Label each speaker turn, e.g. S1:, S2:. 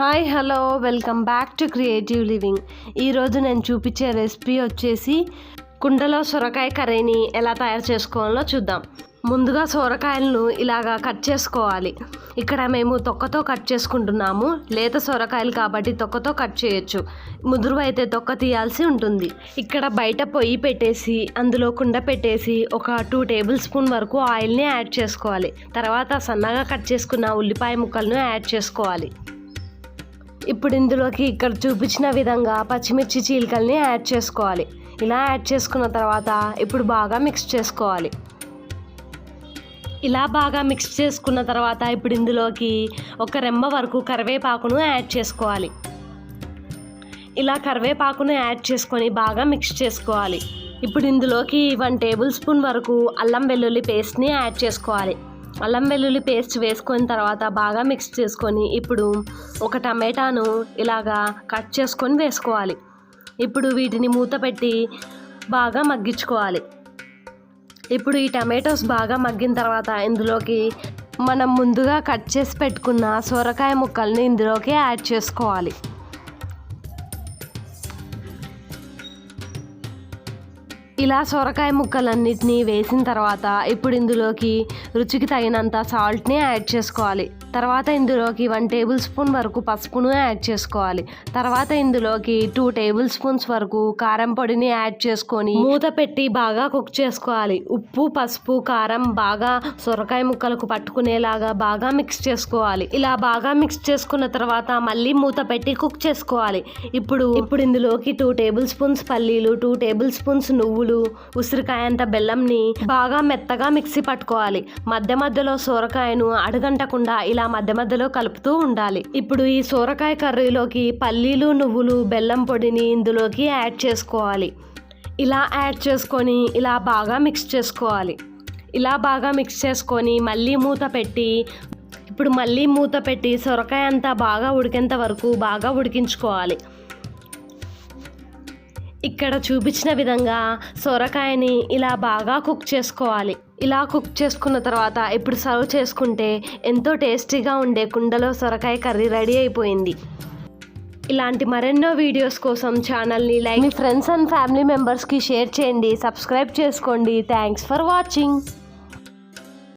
S1: Hi hello welcome back to creative living. ఈరోజు నేను చూపించే రెసిపీ వచ్చేసి కుండలో సొరకాయ కర్రీని ఎలా తయారు చేసుకోవాలో చూద్దాం. ముందుగా సొరకాయలను ఇలాగా కట్ చేసుకోవాలి. ఇక్కడ మేము తొక్కతో కట్ చేసుకుంటున్నాము. లేత సొరకాయలు కాబట్టి తొక్కతో కట్ చేయొచ్చు. ముదురు అయితే తొక్క తీయాల్సి ఉంటుంది. ఇక్కడ బయట పొయ్యి పెట్టేసి అందులో కుండ పెట్టేసి ఒక టూ టేబుల్ స్పూన్ వరకు ఆయిల్ని యాడ్ చేసుకోవాలి. తర్వాత సన్నగా కట్ చేసుకున్న ఉల్లిపాయ ముక్కలను యాడ్ చేసుకోవాలి. ఇప్పుడు ఇందులోకి ఇక్కడ చూపించిన విధంగా పచ్చిమిర్చి చీలికల్ని యాడ్ చేసుకోవాలి. ఇలా యాడ్ చేసుకున్న తర్వాత ఇప్పుడు బాగా మిక్స్ చేసుకోవాలి. ఇలా బాగా మిక్స్ చేసుకున్న తర్వాత ఇప్పుడు ఇందులోకి ఒక రెమ్మ వరకు కరివేపాకును యాడ్ చేసుకోవాలి. ఇలా కరివేపాకును యాడ్ చేసుకొని బాగా మిక్స్ చేసుకోవాలి. ఇప్పుడు ఇందులోకి వన్ టేబుల్ స్పూన్ వరకు అల్లం వెల్లుల్లి పేస్ట్ని యాడ్ చేసుకోవాలి. అల్లం వెల్లుల్లి పేస్ట్ వేసుకున్న తర్వాత బాగా మిక్స్ చేసుకొని ఇప్పుడు ఒక టమాటాను ఇలాగా కట్ చేసుకొని వేసుకోవాలి. ఇప్పుడు వీటిని మూత పెట్టి బాగా మగ్గించుకోవాలి. ఇప్పుడు ఈ టమాటోస్ బాగా మగ్గిన తర్వాత ఇందులోకి మనం ముందుగా కట్ చేసి పెట్టుకున్న సొరకాయ ముక్కల్ని ఇందులోకి యాడ్ చేసుకోవాలి. ఇలా సొరకాయ ముక్కలన్నిటినీ వేసిన తర్వాత ఇప్పుడు ఇందులోకి రుచికి తగినంత సాల్ట్ని యాడ్ చేసుకోవాలి. తర్వాత ఇందులోకి వన్ టేబుల్ స్పూన్ వరకు పసుపును యాడ్ చేసుకోవాలి. తర్వాత ఇందులోకి టూ టేబుల్ స్పూన్స్ వరకు కారం పొడిని యాడ్ చేసుకొని మూత పెట్టి బాగా కుక్ చేసుకోవాలి. ఉప్పు పసుపు కారం బాగా సొరకాయ ముక్కలకు పట్టుకునేలాగా బాగా మిక్స్ చేసుకోవాలి. ఇలా బాగా మిక్స్ చేసుకున్న తర్వాత మళ్ళీ మూత పెట్టి కుక్ చేసుకోవాలి. ఇప్పుడు ఇప్పుడు ఇందులోకి టూ టేబుల్ స్పూన్స్ పల్లీలు టూ టేబుల్ స్పూన్స్ నువ్వులు ఉసిరికాయ అంత బెల్లంని బాగా మెత్తగా మిక్సీ పట్టుకోవాలి. మధ్య మధ్యలో సొరకాయను అడగంటకుండా ఇలా మధ్య మధ్యలో కలుపుతూ ఉండాలి. ఇప్పుడు ఈ సొరకాయ కర్రీలోకి పల్లీలు నువ్వులు బెల్లం పొడిని ఇందులోకి యాడ్ చేసుకోవాలి. ఇలా యాడ్ చేసుకొని ఇలా బాగా మిక్స్ చేసుకోవాలి. ఇలా బాగా మిక్స్ చేసుకొని మళ్ళీ మూత పెట్టి ఇప్పుడు మళ్ళీ మూత పెట్టి సొరకాయ అంతా బాగా ఉడికేంత వరకు బాగా ఉడికించుకోవాలి. ఇక్కడ చూపించిన విధంగా సొరకాయని ఇలా బాగా కుక్ చేసుకోవాలి. ఇలా కుక్ చేసుకున్న తర్వాత ఇప్పుడు సర్వ్ చేసుకుంటే ఎంతో టేస్టీగా ఉండే కుండలో సొరకాయ కర్రీ రెడీ అయిపోయింది. ఇలాంటి మరెన్నో వీడియోస్ కోసం ఛానల్ని లైక్ మీ ఫ్రెండ్స్ అండ్ ఫ్యామిలీ మెంబర్స్కి షేర్ చేయండి సబ్స్క్రైబ్ చేసుకోండి. Thanks for watching.